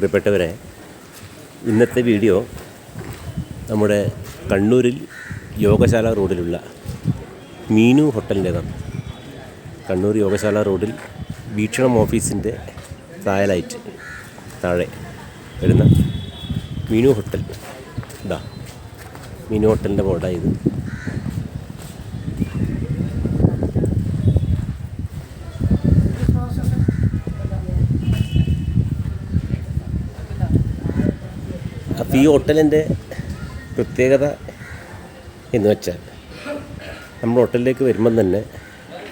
പ്രിയപ്പെട്ടവരെ ഇന്നത്തെ വീഡിയോ നമ്മുടെ കണ്ണൂരിൽ യോഗശാല റോഡിലുള്ള മീനു ഹോട്ടലിന്റേതാണ്. കണ്ണൂർ യോഗശാല റോഡിൽ വീക്ഷണം ഓഫീസിന്റെ താഴലായിട്ട് താഴെ വരുന്ന മീനു ഹോട്ടൽ. ഇതാ മീനു ഹോട്ടലിന്റെ ബോർഡായത് അപ്പോൾ ഈ ഹോട്ടലിന്റെ പ്രത്യേകത എന്ന് വെച്ചാൽ നമ്മൾ ഹോട്ടലിലേക്ക് വരുമ്പം തന്നെ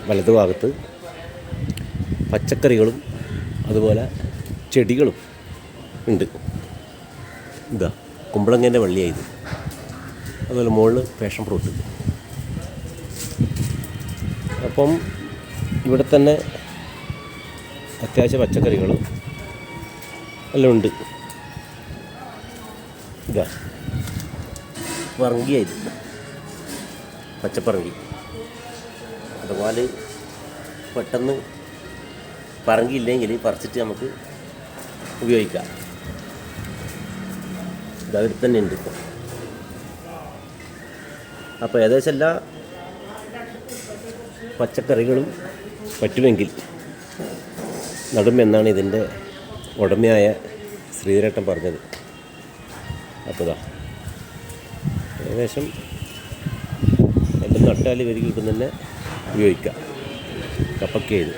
വലതു ഭാഗത്ത് പച്ചക്കറികളും അതുപോലെ ചെടികളും ഉണ്ട്. ഇതാ കുമ്പളങ്ങേന്റെ വള്ളിയായത്. അതുപോലെ മുകളിൽ പാഷൻ ഫ്രൂട്ട് അപ്പം ഇവിടെ തന്നെ അത്യാവശ്യ പച്ചക്കറികളും എല്ലാം ഉണ്ട്. ഇതാ പറങ്കിയായത് പച്ചപ്പറങ്കി അതുപോലെ പെട്ടെന്ന് പറങ്കി ഇല്ലെങ്കിൽ പറിച്ചിട്ട് നമുക്ക് ഉപയോഗിക്കാം ഇതവർ തന്നെ ഉണ്ട് ഇപ്പോൾ അപ്പോൾ ഏകദേശം എല്ലാ പച്ചക്കറികളും പറ്റുമെങ്കിൽ നടുമെന്നാണ് ഇതിന്റെ ഉടമയായ ശ്രീധരേട്ടൻ പറഞ്ഞത് അപ്പോൾ ഏകദേശം എന്റെ നട്ടാൽ വരി കിട്ടുന്ന തന്നെ ഉപയോഗിക്കാം. കപ്പക്കേത്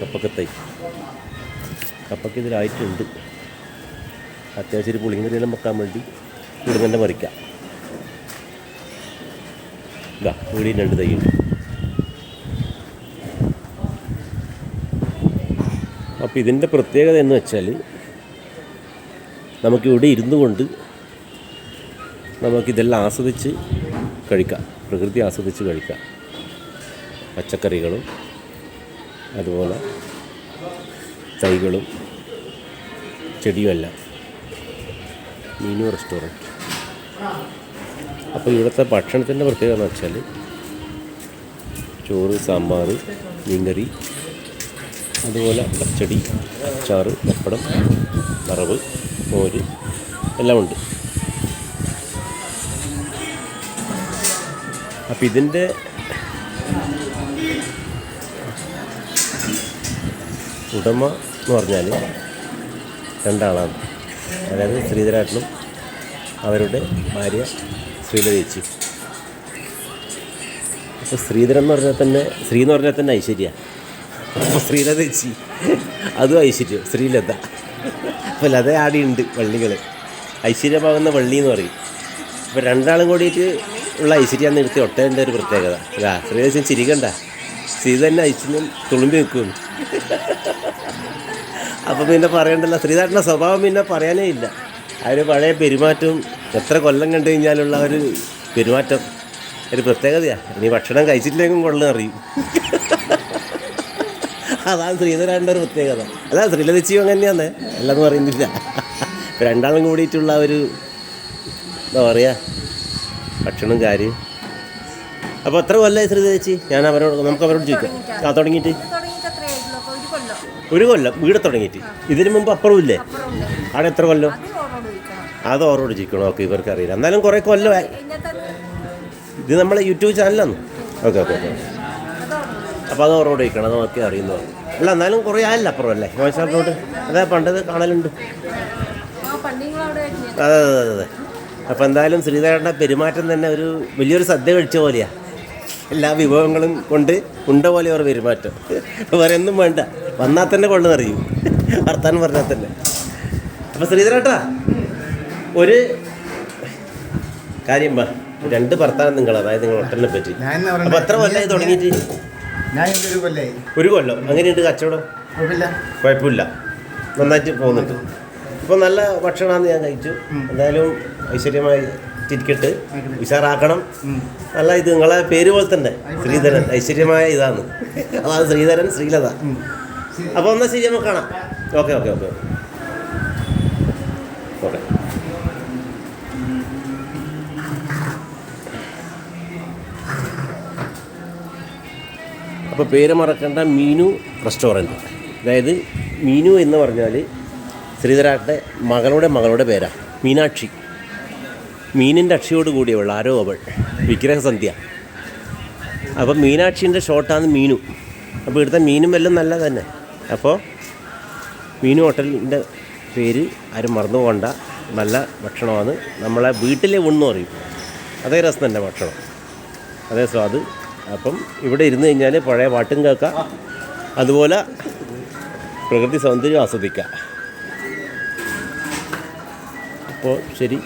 കപ്പക്കത്തൈ. കപ്പക്ക ഇതിലായിട്ടുണ്ട് അത്യാവശ്യം ഒരു പുളിങ്കറിയെല്ലാം വെക്കാൻ വേണ്ടി ഇവിടെ തന്നെ മറിക്കാം ഇതാ ഇവിടെ രണ്ട് തൈയുണ്ട്. അപ്പോൾ ഇതിന്റെ പ്രത്യേകത എന്ന് വെച്ചാൽ നമുക്കിവിടെ ഇരുന്നു കൊണ്ട് നമുക്കിതെല്ലാം ആസ്വദിച്ച് കഴിക്കാം. പ്രകൃതി ആസ്വദിച്ച് കഴിക്കാം. പച്ചക്കറികളും അതുപോലെ തൈകളും ചെടിയുമെല്ലാം മീനു റെസ്റ്റോറന്റ്. അപ്പോൾ ഇവിടുത്തെ ഭക്ഷണത്തിന്റെ പ്രത്യേകത എന്ന് വെച്ചാൽ ചോറ് സാമ്പാർ മീൻകറി അതുപോലെ പച്ചടി അച്ചാറ് പപ്പടം വറവ് മോര് എല്ലാം ഉണ്ട് അപ്പം ഇതിന്റെ ഉടമ എന്ന് പറഞ്ഞാൽ രണ്ടാളാണ്. അതായത് ശ്രീധരാട്ടനും അവരുടെ ഭാര്യ ശ്രീലത ചേച്ചി. അപ്പോൾ ശ്രീധരൻ എന്ന് പറഞ്ഞാൽ തന്നെ ശ്രീ എന്ന് പറഞ്ഞാൽ തന്നെ ഐശ്വര്യ. അപ്പോൾ ശ്രീലത ചേച്ചി. അതും ഐശ്വര്യം ശ്രീലത. അപ്പോൾ ലത ആടിയുണ്ട് വള്ളികൾ ഐശ്വര്യമാകുന്ന വള്ളി എന്ന് പറയും. അപ്പോൾ രണ്ടാളും കൂടിയിട്ട് ഉള്ള ഐശ്വര്യാന്ന് നിർത്തി ഒട്ടേന്റെ ഒരു പ്രത്യേകത. രാത്രി ശ്രീദേശം ചിരിക്കണ്ട. സ്ത്രീ തന്നെ ഐശ്വര്യം തുളുമ്പി നിൽക്കും അപ്പം പിന്നെ പറയണ്ടല്ല ശ്രീധരന്റെ സ്വഭാവം പിന്നെ പറയാനേ ഇല്ല. ഒരു പഴയ പെരുമാറ്റവും എത്ര കൊല്ലം കണ്ടു കഴിഞ്ഞാലുള്ള ഒരു പെരുമാറ്റം ഒരു പ്രത്യേകതയാണ് ഇനി ഭക്ഷണം കഴിച്ചിട്ടില്ലെങ്കിലും കൊള്ളും അറിയും. അതാണ് ശ്രീധരാന്റെ ഒരു പ്രത്യേകത. അല്ല ശ്രീലതച്ചിയും അങ്ങനെ തന്നെയാണ് അല്ലെന്ന് പറയുന്നില്ല. രണ്ടാളും കൂടിയിട്ടുള്ള ഒരു എന്താ പറയുക ഭക്ഷണം കാര്യം അപ്പോൾ എത്ര കൊല്ലമായി ശ്രീലതച്ചി ഞാൻ അവരോട് നമുക്ക് അവരോട് ചോദിക്കാം. ആ തുടങ്ങിയിട്ട്? ഒരു കൊല്ലം. കൊല്ലം. വീട് തുടങ്ങിയിട്ട്. ഇതിനു മുമ്പ് അപ്പുറവും ഇല്ലേ അപ്പുറമുണ്ട് അവിടെ എത്ര കൊല്ലം? അത് ഓറോട് ചോദിക്കണം. അത് ഓരോട് ചോദിക്കണം. ഓക്കെ ഇവർക്ക് അറിയില്ല. എന്നാലും കുറേ കൊല്ലമായി ഇത് നമ്മളെ യൂട്യൂബ് ചാനലാണ് ഓക്കെ ഓക്കെ ഓക്കെ. അപ്പോൾ അത് ഓരോട് ചോദിക്കണം. അത് നോക്കി അറിയുന്നത് അല്ല എന്നാലും കുറേ ആയല്ല അപ്പുറം അല്ലേ മോശം അതെ പണ്ടത് കാണലുണ്ട്. അതെ അതെ അതെ. അപ്പോൾ എന്തായാലും ശ്രീധരന്റെ പെരുമാറ്റം തന്നെ ഒരു വലിയൊരു സദ്യ കഴിച്ച പോലെയാണ് എല്ലാ വിഭവങ്ങളും കൊണ്ട് ഉണ്ട പോലെ അവർ പെരുമാറ്റം. വേറെ ഒന്നും വേണ്ട. വന്നാൽ തന്നെ കൊള്ളുന്നറിയൂ വർത്താനം പറഞ്ഞാൽ തന്നെ. അപ്പോൾ ശ്രീധരേട്ടാ ഒരു കാര്യം വാ രണ്ട് ഭർത്താനം നിങ്ങൾ അതായത് നിങ്ങൾ ഹോട്ടലിനെ പറ്റി? അപ്പോൾ എത്ര കൊല്ലമായി തുടങ്ങിയിട്ട്? ഒരു കൊല്ലം. അങ്ങനെയുണ്ട് കച്ചവടം? കുഴപ്പമില്ല. നന്നായിട്ട് പോകുന്നുണ്ട്. ഇപ്പോൾ നല്ല ഭക്ഷണമാണ് ഞാൻ കഴിച്ചു. എന്തായാലും ഐശ്വര്യമായി ചിരിക്കട്ട് ഉഷാറാക്കണം. അല്ല നല്ല ഇത് നിങ്ങളെ പേര് പോലെ തന്നെ ശ്രീധരൻ. ഐശ്വര്യമായ ഇതാണ്. അതാണ് ശ്രീധരൻ ശ്രീലത. അപ്പോൾ എന്നാൽ ശരി നമുക്ക് കാണാം. Okay okay okay okay. അപ്പോൾ പേര് മറക്കേണ്ട മീനു റെസ്റ്റോറന്റ് അതായത് മീനു എന്ന് പറഞ്ഞാൽ ശ്രീധരാട്ടന്റെ മകളുടെ മകളുടെ പേരാ മീനാക്ഷി. മീനിന്റെ അക്ഷിയോട് കൂടിയവൾ ആരോ അവൾ. വിഗ്രഹസന്ധ്യ. അപ്പം മീനാക്ഷീന്റെ ഷോട്ടാണ് മീനു. അപ്പോൾ ഇവിടുത്തെ മീനും എല്ലാം നല്ല തന്നെ. അപ്പോൾ മീനു ഹോട്ടലിന്റെ പേര് ആരും മറന്നു പോകണ്ട. നല്ല ഭക്ഷണമാണ്. നമ്മളെ വീട്ടിലെ ഉണ്ണെന്ന് പറയും. അതേ രസം തന്നെ ഭക്ഷണം. അതേ സ്വാദ് അപ്പം ഇവിടെ ഇരുന്ന് കഴിഞ്ഞാൽ പഴയ പാട്ടും കേൾക്കാം. അതുപോലെ പ്രകൃതി സൗന്ദര്യം ആസ്വദിക്കാം. അപ്പോൾ ശരി.